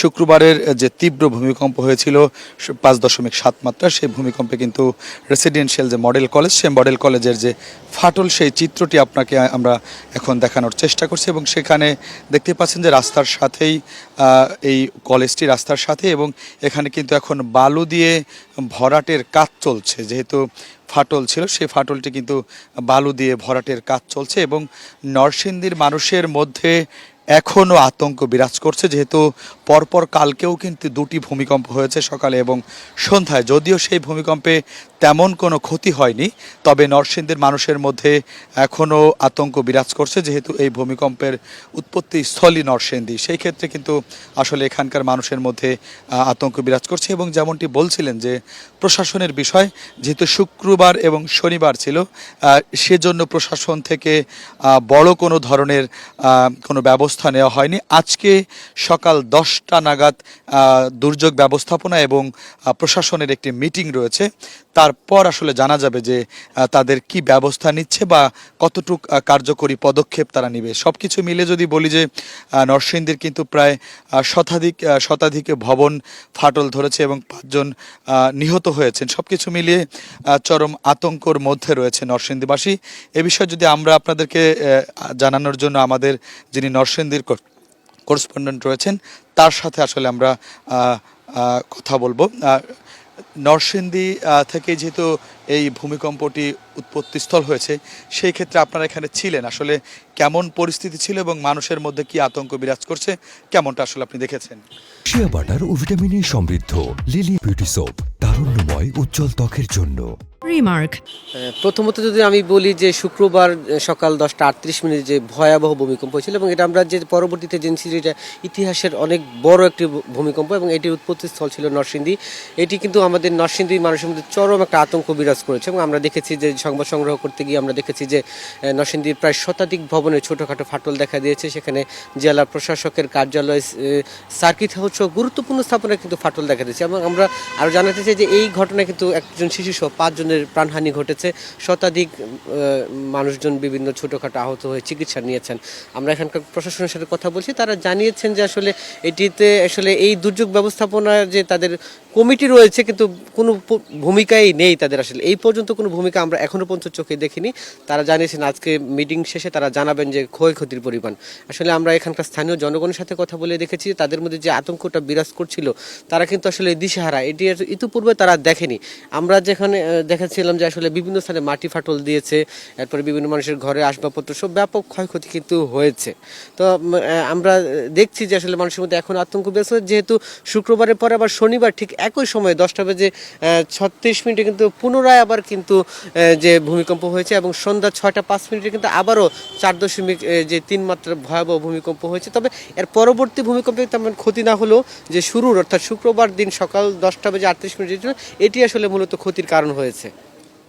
শুক্রবারের যে তীব্র ভূমিকম্প হয়েছিল পাঁচ দশমিক সাত মাত্রা, সেই ভূমিকম্পে কিন্তু রেসিডেন্সিয়াল যে মডেল কলেজ সেই মডেল কলেজের যে ফাটল, সেই চিত্রটি আপনাকে আমরা এখন দেখানোর চেষ্টা করছি এবং সেখানে দেখতে পাচ্ছেন যে রাস্তার সাথেই এই কলেজটি রাস্তার সাথে এবং এখানে কিন্তু এখন বালু দিয়ে ভরাটের কাজ চলছে। যেহেতু ফাটল ছিল, সেই ফাটলটি কিন্তু বালু দিয়ে ভরাটের কাজ চলছে এবং নরসিংদীর মানুষের মধ্যে এখনও আতঙ্ক বিরাজ করছে, যেহেতু পরপর কালকেও কিন্তু দুটি ভূমিকম্প হয়েছে সকালে এবং সন্ধ্যায়। যদিও সেই ভূমিকম্পে তেমন কোনো ক্ষতি হয়নি, তবে নরসিংদীর মানুষের মধ্যে এখনও আতঙ্ক বিরাজ করছে, যেহেতু এই ভূমিকম্পের উৎপত্তি স্থলই নরসিংদী। সেই ক্ষেত্রে কিন্তু আসলে এখানকার মানুষের মধ্যে আতঙ্ক বিরাজ করছে এবং যেমনটি বলছিলেন যে প্রশাসনের বিষয়, যেহেতু শুক্রবার এবং শনিবার ছিল সেজন্য প্রশাসন থেকে বড় কোনো ধরনের কোনো ব্যবস্থা নেওয়া হয়নি। আজকে সকাল দশটা নাগাদ দুর্যোগ ব্যবস্থাপনা এবং প্রশাসনের একটি মিটিং রয়েছে। তারপর আসলে জানা যাবে যে তাদের কি ব্যবস্থা নিচ্ছে বা কতটুক কার্যকরী পদক্ষেপ তারা নিবে। সব কিছু মিলে যদি বলি যে নরসিংদীর কিন্তু প্রায় শতাধিক শতাধিক ভবন ফাটল ধরেছে এবং পাঁচজন নিহত হয়েছেন। সব কিছু মিলিয়ে চরম আতঙ্কর মধ্যে রয়েছে নরসিংদীবাসী। এ বিষয়ে যদি আমরা আপনাদেরকে জানানোর জন্য আমাদের যিনি নরসিংদীর করেসপন্ডেন্ট রয়েছেন। তার সাথে আসলে আমরা কথা বলব। নরসিংদী থেকে যেহেতু এই ভূমিকম্পটি উৎপত্তিস্থল হয়েছে, সেই ক্ষেত্রে আপনারা এখানে ছিলেন। আসলে কেমন পরিস্থিতি ছিল এবং মানুষের মধ্যে কি আতঙ্ক বিরাজ করছে? কেমনটা আসলে আপনি দেখেছেন? শিয়া বাটার ও ভিটামিনে সমৃদ্ধ লিলি বিউটি সোপ, তারুণ্যময় উজ্জ্বল ত্বকের জন্য। আহ, প্রথমত যদি আমি বলি যে শুক্রবার সকাল দশটা আটত্রিশ মিনিট যে ভয়াবহ ভূমিকম্প হয়েছিল এবং এটা আমরা যে পরবর্তীতে জেনেছি এটা ইতিহাসের অনেক বড় একটি ভূমিকম্প এবং এটির উৎপত্তিস্থল ছিল নরসিংদী। এটি কিন্তু আমাদের নরসিংদী মানুষের মধ্যে চরম একটা আতঙ্ক বিরাজ করেছে এবং আমরা দেখেছি যে সংবাদ সংগ্রহ করতে গিয়ে আমরা দেখেছি যে নরসিংদীর প্রায় শতাধিক ভবনে ছোটোখাটো ফাটল দেখা দিয়েছে। সেখানে জেলা প্রশাসকের কার্যালয় সার্কিট হাউস সহ গুরুত্বপূর্ণ স্থাপনায় কিন্তু ফাটল দেখা দিয়েছে এবং আমরা আরও জানাতে চাই যে এই ঘটনায় কিন্তু একজন শিশু সহ পাঁচজনের প্রাণহানি ঘটেছে। শতাধিক মানুষজন বিভিন্ন ছোটোখাটো আহত হয়ে চিকিৎসা নিয়েছেন। আমরা এখানকার প্রশাসনের সাথে কথা বলছি। তারা জানিয়েছেন যে আসলে এটিতে আসলে এই দুর্যোগ ব্যবস্থাপনার যে তাদের কমিটি রয়েছে, কিন্তু কোনো ভূমিকাই নেই তাদের আসলে। এই পর্যন্ত কোনো ভূমিকা আমরা এখনও পর্যন্ত চোখে দেখিনি। তারা জানিয়েছেন আজকে মিটিং শেষে তারা জানাবেন যে ক্ষয়ক্ষতির পরিমাণ। আসলে আমরা এখানকার স্থানীয় জনগণের সাথে কথা বলে দেখেছি তাদের মধ্যে যে আতঙ্কটা বিরাজ করছিল, তারা কিন্তু আসলে দিশেহারা। এটি ইতিপূর্বে তারা দেখেনি। আমরা যেখানে দেখেছিলাম যে আসলে বিভিন্ন স্থানে মাটি ফাটল দিয়েছে, এরপরে বিভিন্ন মানুষের ঘরে আসবাবপত্র, সব ব্যাপক ক্ষয়ক্ষতি কিন্তু হয়েছে। তো আমরা দেখছি যে আসলে মানুষের মধ্যে এখন আতঙ্ক করে যেহেতু শুক্রবারের পরে আবার শনিবার, ঠিক একই সময়ে দশটা বেজে ছত্রিশ মিনিটে কিন্তু পুনরায় আবার কিন্তু যে ভূমিকম্প হয়েছে এবং সন্ধ্যা ছয়টা পাঁচ মিনিটে কিন্তু আবারও চার দশমিক যে তিন মাত্রা ভয়াবহ ভূমিকম্প হয়েছে। তবে এর পরবর্তী ভূমিকম্পে তেমন ক্ষতি না হলেও যে শুরুর অর্থাৎ শুক্রবার দিন সকাল দশটা বেজে আটত্রিশ মিনিটের জন্য, এটি আসলে মূলত ক্ষতির কারণ হয়েছে।